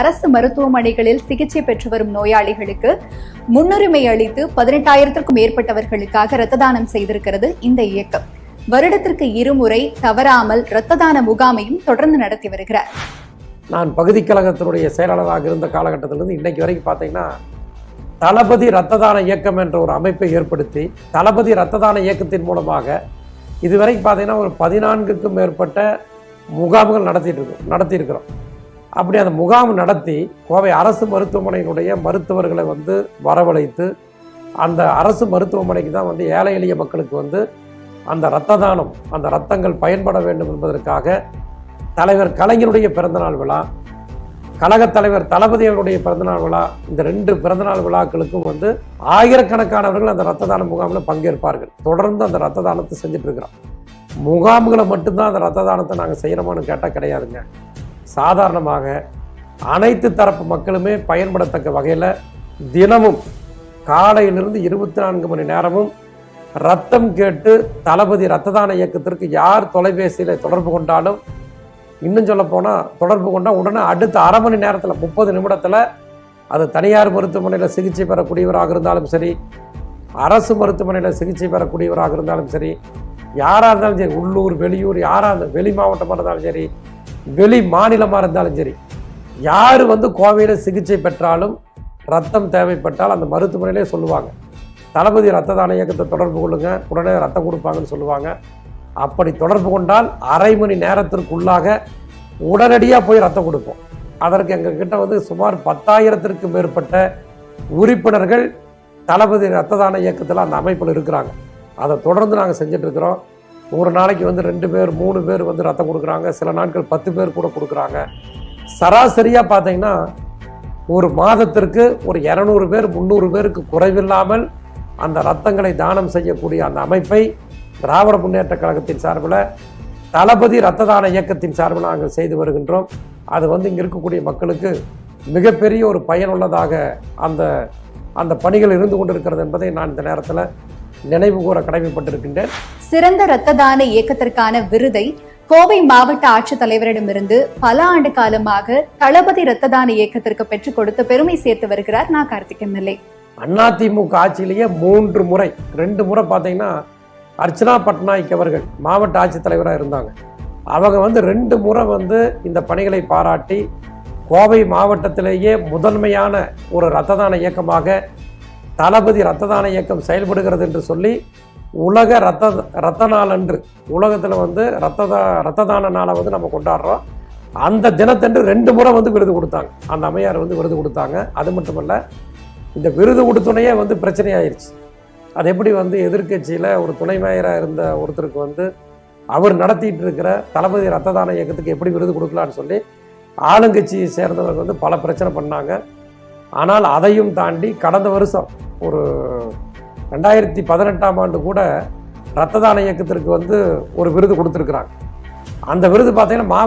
அரசு மருத்துவமனைகளில் சிகிச்சை பெற்று வரும் நோயாளிகளுக்கு முன்னுரிமை அளித்து பதினெட்டாயிரத்திற்கும் மேற்பட்டவர்களுக்காக இரத்த தானம் செய்திருக்கிறது இந்த இயக்கம். வருடத்திற்கு இருமுறை தவறாமல் இரத்த தான முகாமையும் தொடர்ந்து நடத்தி வருகிறார். நான் பகுதி கழகத்தினுடைய செயலாளராக இருந்த காலகட்டத்திலிருந்து இன்னைக்கு வரைக்கும் பார்த்தீங்கன்னா தளபதி இரத்த தான இயக்கம் என்ற ஒரு அமைப்பை ஏற்படுத்தி தளபதி இரத்த தான இயக்கத்தின் மூலமாக இதுவரைக்கும் பார்த்தீங்கன்னா ஒரு பதினான்குக்கும் மேற்பட்ட முகாம்கள் நடத்திட்டு இருக்கோம் நடத்தியிருக்கிறோம். அப்படி அந்த முகாம் நடத்தி கோவை அரசு மருத்துவமனையினுடைய மருத்துவர்களை வந்து வரவழைத்து அந்த அரசு மருத்துவமனைக்கு தான் வந்து ஏழை எளிய மக்களுக்கு வந்து அந்த இரத்த தானம் அந்த ரத்தங்கள் பயன்பட வேண்டும் என்பதற்காக தலைவர் கலைஞருடைய பிறந்தநாள் விழா கழகத் தலைவர் தளபதிகளுடைய பிறந்தநாள் விழா இந்த ரெண்டு பிறந்தநாள் விழாக்களுக்கும் வந்து ஆயிரக்கணக்கானவர்கள் அந்த ரத்த தான முகாமில் பங்கேற்பார்கள். தொடர்ந்து அந்த ரத்த தானத்தை செஞ்சுட்டு இருக்கிறோம். முகாம்களை மட்டும்தான் அந்த ரத்த தானத்தை நாங்கள் செய்கிறோமான்னு கேட்டால் கிடையாதுங்க. சாதாரணமாக அனைத்து தரப்பு மக்களுமே பயன்படத்தக்க வகையில் தினமும் காலையிலிருந்து இருபத்தி நான்கு மணி நேரமும் ரத்தம் கேட்டு தளபதி ரத்த தான இயக்கத்திற்கு யார் தொலைபேசியில் தொடர்பு கொண்டாலும் இன்னும் சொல்ல போனால் தொடர்பு கொண்டால் உடனே அடுத்த அரை மணி நேரத்தில் முப்பது நிமிடத்தில் அது தனியார் மருத்துவமனையில் சிகிச்சை பெறக்கூடியவராக இருந்தாலும் சரி அரசு மருத்துவமனையில் சிகிச்சை பெறக்கூடியவராக இருந்தாலும் சரி யாராக இருந்தாலும் சரி உள்ளூர் வெளியூர் யாராக இருந்தாலும் வெளி மாவட்டமாக இருந்தாலும் சரி வெளி மாநிலமாக இருந்தாலும் சரி யார் வந்து கோவையில் சிகிச்சை பெற்றாலும் ரத்தம் தேவைப்பட்டால் அந்த மருத்துவமனையிலே சொல்லுவாங்க. தளபதி ரத்த தான இயக்கத்தை தொடர்பு கொள்ளுங்க உடனே ரத்தம் கொடுப்பாங்கன்னு சொல்லுவாங்க. அப்படி தொடர்பு கொண்டால் அரை மணி நேரத்திற்குள்ளாக உடனடியாக போய் ரத்தம் கொடுப்போம். அதற்கு எங்ககிட்ட வந்து சுமார் பத்தாயிரத்திற்கும் மேற்பட்ட உறுப்பினர்கள் தளபதி ரத்த தான இயக்கத்தில் அந்த அமைப்பில் இருக்கிறாங்க. அதை தொடர்ந்து நாங்கள் செஞ்சிட்ருக்கிறோம் இருக்கிறோம். ஒரு நாளைக்கு வந்து ரெண்டு பேர் மூணு பேர் வந்து ரத்தம் கொடுக்குறாங்க. சில நாட்கள் பத்து பேர் கூட கொடுக்குறாங்க. சராசரியாக பார்த்தீங்கன்னா ஒரு மாதத்திற்கு ஒரு இரநூறு பேர் முந்நூறு பேருக்கு குறைவில்லாமல் அந்த ரத்தங்களை தானம் செய்யக்கூடிய அந்த அமைப்பை திராவிட முன்னேற்ற கழகத்தின் சார்பில் தளபதி ரத்த தான இயக்கத்தின் சார்பில் நாங்கள் செய்து வருகின்றோம். அது வந்து இங்கே இருக்கக்கூடிய மக்களுக்கு மிகப்பெரிய ஒரு பயனுள்ளதாக அந்த அந்த பணிகள் இருந்து கொண்டிருக்கிறது என்பதை நான் இந்த நேரத்தில் நினைவு கூற கடமைப்பட்டிருக்கின்றேன் சிறந்த இரத்த தான இயக்கத்திற்கான விருதை கோவை மாவட்ட ஆட்சித்தலைவரிடமிருந்து பல ஆண்டு காலமாக தளபதி இரத்த தான இயக்கத்திற்கு பெற்றுக் கொடுத்து பெருமை சேர்த்து வருகிறார் நான் கார்த்திகன் நிலை அதிமுக ஆட்சியிலேயே மூன்று முறை ரெண்டு முறை பார்த்தீங்கன்னா அர்ச்சனா பட்நாயக் அவர்கள் மாவட்ட ஆட்சித்தலைவராக இருந்தாங்க. அவங்க வந்து ரெண்டு முறை வந்து இந்த பணிகளை பாராட்டி கோவை மாவட்டத்திலேயே முதன்மையான ஒரு ரத்த தான இயக்கமாக தளபதி ரத்த தான இயக்கம் செயல்படுகிறது என்று சொல்லி உலக ரத்த ரத்த நாள் அன்று உலகத்தில் வந்து ரத்த தா ரத்த தான நாளை வந்து நம்ம கொண்டாடுறோம். அந்த தினத்தன்று ரெண்டு முறை வந்து விருது கொடுத்தாங்க. அந்த அம்மையார் வந்து விருது கொடுத்தாங்க. அது மட்டுமல்ல இந்த விருது கொடுத்துனையே வந்து பிரச்சனையாயிருச்சு. அது எப்படி வந்து எதிர்க்கட்சியில் ஒரு துணை மேயராக இருந்த ஒருத்தருக்கு வந்து அவர் நடத்திட்டு இருக்கிற தளபதி ரத்த தான இயக்கத்துக்கு எப்படி விருது கொடுக்கலான்னு சொல்லி ஆளுங்கட்சியை சேர்ந்தவர்கள் வந்து பல பிரச்சனை பண்ணாங்க. ஆனால் அதையும் தாண்டி கடந்த வருஷம் ஒரு ரெண்டாயிரத்தி பதினெட்டாம் ஆண்டு கூட ரத்த தான இயக்கத்திற்கு வந்து ஒரு விருது கொடுத்துருக்குறாங்க. அந்த விருது பார்த்தீங்கன்னா மா